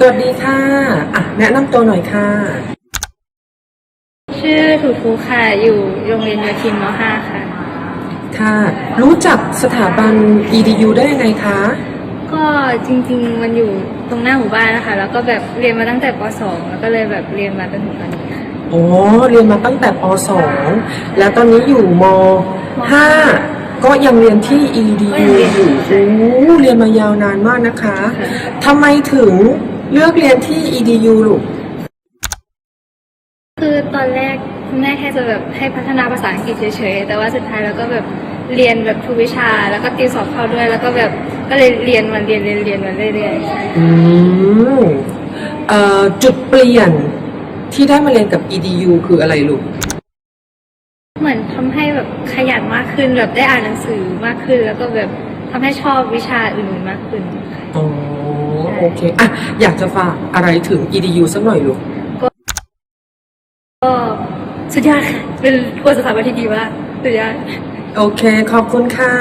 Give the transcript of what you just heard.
สวัสดีค่ะ อะ แนะนำตัวหน่อยค่ะ ชื่อถูทูค่ะ อยู่โรงเรียนโยธินม .5 ค่ะ ค่ะ รู้จักสถาบัน EDU ได้ยังไงคะ ก็จริงๆ มันอยู่ตรงหน้าหมู่บ้านนะคะ แล้วก็แบบเรียนมาตั้งแต่ป .2 แล้วก็เลยแบบเรียนมาจนถึงตอนนี้ค่ะอ๋อเรียนมาตั้งแต่ป .2 แล้วตอนนี้อยู่ม .5 ก็ยังเรียนที่ EDU อยู่โอ้เรียนมายาวนานมากนะคะทำไมถึง เลือกเรียนที่ EDU ลูก คือตอนแรกคุณแม่แค่จะแบบให้พัฒนาภาษาอังกฤษเฉยๆ แต่ว่าสุดท้ายเราก็แบบเรียนแบบทุกวิชา แล้วก็ติวสอบเข้าด้วย แล้วก็แบบก็เลยเรียนมันเรียนเรียนเรียนมาเรื่อยๆใช่อืมเอ่อจุดเปลี่ยนที่ได้มาเรียนกับ EDU คืออะไรลูก เหมือนทำให้แบบขยันมากขึ้นแบบได้อ่านหนังสือมากขึ้น แล้วก็แบบทำให้ชอบวิชาอื่นๆมากขึ้นค่ะอ๋อโอ เคอะอยากจะฝากอะไรถึง EDU สักหน่อยลูกก็สุดยอดค่ะเป็นทัวร์สถาบันที่ดีมากสุดยอด โอเค ขอบคุณค่ะ